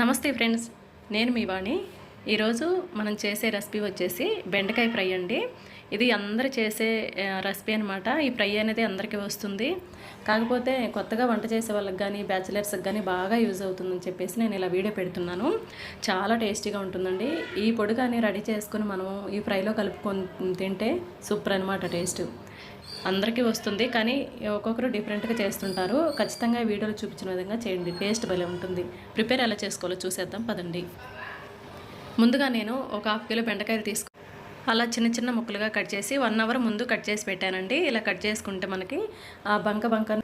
నమస్తే ఫ్రెండ్స్ నేను మీ వాణి ఈరోజు మనం చేసే రెసిపీ వచ్చేసి బెండకాయ ఫ్రై అండి. ఇది అందరు చేసే రెసిపీ అనమాట ఈ ఫ్రై అనేది అందరికీ వస్తుంది. కాకపోతే కొత్తగా వంట చేసే వాళ్ళకి కానీ బ్యాచిలర్స్కి కానీ బాగా యూజ్ అవుతుందని చెప్పేసి నేను ఇలా వీడియో పెడుతున్నాను. చాలా టేస్టీగా ఉంటుందండి. ఈ పొడి కానీ రెడీ చేసుకుని మనం ఈ ఫ్రైలో కలుపుకొని తింటే సూపర్ అనమాట టేస్ట్. అందరికీ వస్తుంది. కానీ ఒక్కొక్కరు డిఫరెంట్గా చేస్తుంటారు. ఖచ్చితంగా వీడియోలో చూపించిన విధంగా చేయండి. టేస్ట్ భలే ఉంటుంది. ప్రిపేర్ ఎలా చేసుకోవాలో చూసేద్దాం. పదండి. ముందుగా నేను ఒక హాఫ్ కిలో బెండకాయలు తీసుకు అలా చిన్న చిన్న ముక్కలుగా కట్ చేసి వన్ అవర్ ముందు కట్ చేసి పెట్టానండి. ఇలా కట్ చేసుకుంటే మనకి ఆ బంక బంక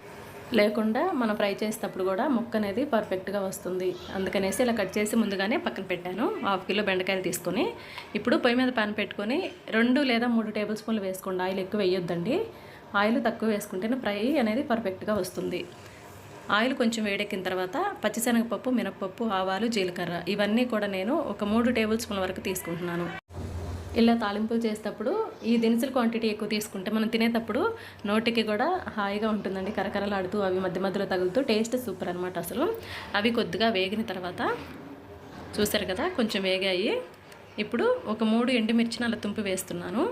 లేకుండా మనం ఫ్రై చేసేటప్పుడు కూడా ముక్క అనేది పర్ఫెక్ట్గా వస్తుంది. అందుకనేసి ఇలా కట్ చేసి ముందుగానే పక్కన పెట్టాను. హాఫ్ కిలో బెండకాయలు తీసుకొని ఇప్పుడు పొయ్యి మీద పాన్ పెట్టుకొని రెండు లేదా మూడు టేబుల్ స్పూన్లు వేసుకోండి. ఆయిల్ ఎక్కువ వేయొద్దండి. ఆయిల్ తక్కువ వేసుకుంటేనే ఫ్రై అనేది పర్ఫెక్ట్గా వస్తుంది. ఆయిల్ కొంచెం వేడెక్కిన తర్వాత పచ్చిశనగపప్పు మినపప్పు ఆవాలు జీలకర్ర ఇవన్నీ కూడా నేను ఒక మూడు టేబుల్ స్పూన్ల వరకు తీసుకుంటున్నాను. ఇలా తాలింపులు చేసేటప్పుడు ఈ దినుసుల క్వాంటిటీ ఎక్కువ తీసుకుంటే మనం తినేటప్పుడు నోటికి కూడా హాయిగా ఉంటుందండి. కరకరలాడుతూ అవి మధ్య మధ్యలో తగులుతూ టేస్ట్ సూపర్ అనమాట అసలు. అవి కొద్దిగా వేగిన తర్వాత చూసారు కదా కొంచెం వేగాయి. ఇప్పుడు ఒక మూడు ఎండుమిర్చిని అలా తుంపి వేస్తున్నాను.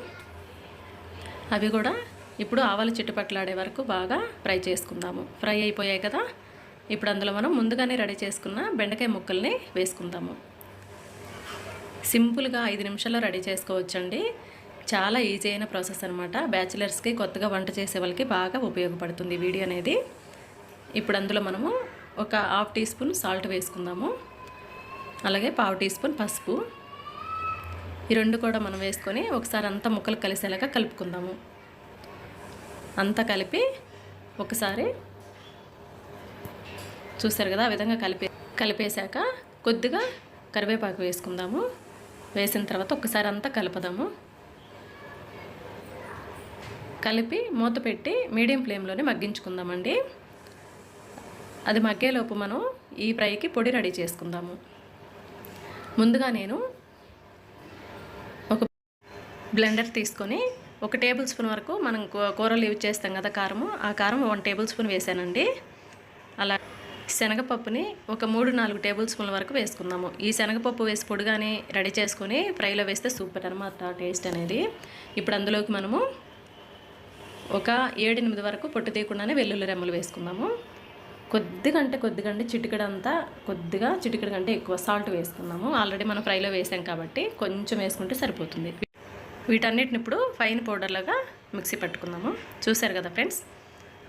అవి కూడా ఇప్పుడు ఆవాలు చుట్టుపక్కలాడే వరకు బాగా ఫ్రై చేసుకుందాము. ఫ్రై అయిపోయాయి కదా ఇప్పుడు అందులో మనం ముందుగానే రెడీ చేసుకున్న బెండకాయ ముక్కల్ని వేసుకుందాము. సింపుల్గా ఐదు నిమిషాల్లో రెడీ చేసుకోవచ్చండి. చాలా ఈజీ అయిన ప్రాసెస్ అనమాట బ్యాచిలర్స్కి కొత్తగా వంట చేసే వాళ్ళకి బాగా ఉపయోగపడుతుంది వీడియో అనేది. ఇప్పుడు అందులో మనము ఒక హాఫ్ టీ స్పూన్ సాల్ట్ వేసుకుందాము. అలాగే పావు టీ స్పూన్ పసుపు. ఈ రెండు కూడా మనం వేసుకొని ఒకసారి అంతా ముక్కలు కలిసేలాగా కలుపుకుందాము. అంతా కలిపి ఒకసారి చూసారు కదా ఆ విధంగా కలిపే కలిపేశాక కొద్దిగా కరివేపాకు వేసుకుందాము. వేసిన తర్వాత ఒకసారి అంతా కలుపుదాము. కలిపి మూత పెట్టి మీడియం ఫ్లేమ్లోనే మగ్గించుకుందామండి. అది మగ్గేలోపు మనం ఈ ఫ్రైకి పొడి రెడీ చేసుకుందాము. ముందుగా నేను ఒక బ్లెండర్ తీసుకొని ఒక టేబుల్ స్పూన్ వరకు మనం కూరలు యూజ్ చేస్తాం కదా కారము ఆ కారం వన్ టేబుల్ స్పూన్ వేసానండి. అలా శనగపప్పుని ఒక మూడు నాలుగు టేబుల్ స్పూన్ల వరకు వేసుకుందాము. ఈ శనగపప్పు వేసి పొడిగానే రెడీ చేసుకొని ఫ్రైలో వేస్తే సూపర్ అనమాట టేస్ట్ అనేది. ఇప్పుడు అందులోకి మనము ఒక ఏడెనిమిది వరకు పొట్టు తీయకుండానే వెల్లుల్లి రెమ్మలు వేసుకుందాము. కొద్దిగా అంటే కొద్దిగా అంటే చిటికడంతా కొద్దిగా చిటికడ కంటే ఎక్కువ సాల్ట్ వేసుకుందాము. ఆల్రెడీ మనం ఫ్రైలో వేసాం కాబట్టి కొంచెం వేసుకుంటే సరిపోతుంది. వీటన్నిటిని ఇప్పుడు ఫైన్ పౌడర్లాగా మిక్సీ పట్టుకుందాము. చూశారు కదా ఫ్రెండ్స్?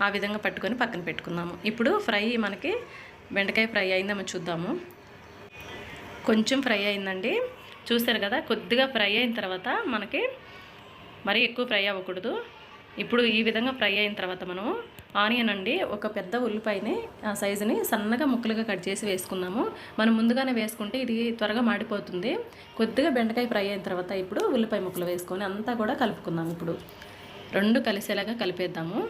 ఆ విధంగా పట్టుకొని పక్కన పెట్టుకుందాము. ఇప్పుడు ఫ్రై మనకి బెండకాయ ఫ్రై అయిందేమో చూద్దాము. కొంచెం ఫ్రై అయిందండి. చూశారు కదా కొద్దిగా ఫ్రై అయిన తర్వాత మనకి మరీ ఎక్కువ ఫ్రై అవ్వకూడదు. ఇప్పుడు ఈ విధంగా ఫ్రై అయిన తర్వాత మనం ఆనియన్ అండి ఒక పెద్ద ఉల్లిపాయని ఆ సైజుని సన్నగా ముక్కలుగా కట్ చేసి వేసుకుందాము. మనం ముందుగానే వేసుకుంటే ఇది త్వరగా మాడిపోతుంది. కొద్దిగా బెండకాయ ఫ్రై అయిన తర్వాత ఇప్పుడు ఉల్లిపాయ ముక్కలు వేసుకొని అంతా కూడా కలుపుకుందాం ఇప్పుడు. రెండు కలిసేలాగా కలిపేద్దాము.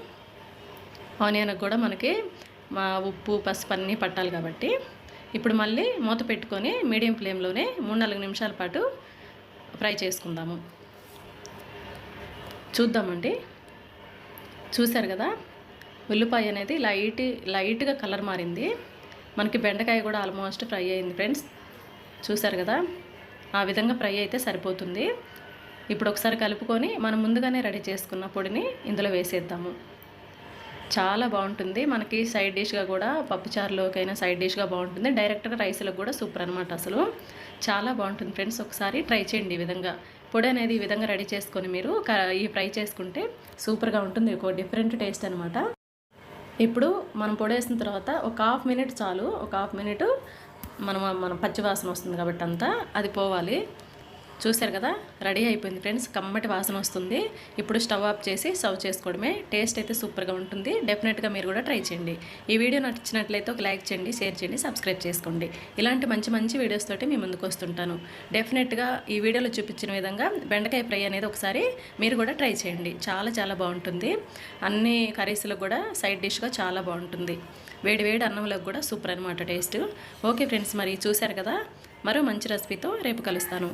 ఆనియన్ కూడా మనకి మా ఉప్పు పసుపు అన్నీ పట్టాలి కాబట్టి ఇప్పుడు మళ్ళీ మూత పెట్టుకొని మీడియం ఫ్లేమ్లోనే మూడు నాలుగు నిమిషాల పాటు ఫ్రై చేసుకుందాము. చూద్దామండి. చూశారు కదా? ఉల్లిపాయ అనేది లైట్ లైట్గా కలర్ మారింది. మనకి బెండకాయ కూడా ఆల్మోస్ట్ ఫ్రై అయింది ఫ్రెండ్స్. చూశారు కదా? ఆ విధంగా ఫ్రై అయితే సరిపోతుంది. ఇప్పుడు ఒకసారి కలుపుకొని మనం ముందుగానే రెడీ చేసుకున్న పొడిని ఇందులో వేసేద్దాము. చాలా బాగుంటుంది. మనకి సైడ్ డిష్గా కూడా పప్పుచారులోకైనా సైడ్ డిష్గా బాగుంటుంది. డైరెక్ట్గా రైస్లకు కూడా సూపర్ అనమాట అసలు. చాలా బాగుంటుంది ఫ్రెండ్స్. ఒకసారి ట్రై చేయండి ఈ విధంగా. పొడి అనేది ఈ విధంగా రెడీ చేసుకొని మీరు క- ఈ ఫ్రై చేసుకుంటే సూపర్గా ఉంటుంది. ఒక డిఫరెంట్ టేస్ట్ అనమాట ఇప్పుడు మనం పొడి వేసిన తర్వాత ఒక హాఫ్ మినిట్ చాలు. ఒక హాఫ్ మినిట్ మనం మన పచ్చివాసన వస్తుంది కాబట్టి అంతా అది పోవాలి. చూశారు కదా రెడీ అయిపోయింది ఫ్రెండ్స్ కమ్మటి వాసన వస్తుంది. ఇప్పుడు స్టవ్ ఆఫ్ చేసి సర్వ్ చేసుకోవడమే. టేస్ట్ అయితే సూపర్గా ఉంటుంది. డెఫినెట్గా మీరు కూడా ట్రై చేయండి. ఈ వీడియో నచ్చినట్లయితే ఒక లైక్ చేయండి షేర్ చేయండి సబ్స్క్రైబ్ చేసుకోండి. ఇలాంటి మంచి మంచి వీడియోస్ తోటి మీ ముందుకు వస్తుంటాను. డెఫినెట్గా ఈ వీడియోలో చూపించిన విధంగా బెండకాయ ఫ్రై అనేది ఒకసారి మీరు కూడా ట్రై చేయండి. చాలా చాలా బాగుంటుంది. అన్ని కర్రీస్లో కూడా సైడ్ డిష్గా చాలా బాగుంటుంది. వేడి వేడి అన్నంలోకి కూడా సూపర్ అనమాట టేస్ట్. ఓకే ఫ్రెండ్స్ మరి చూశారు కదా మరో మంచి రెసిపీతో రేపు కలుస్తాను.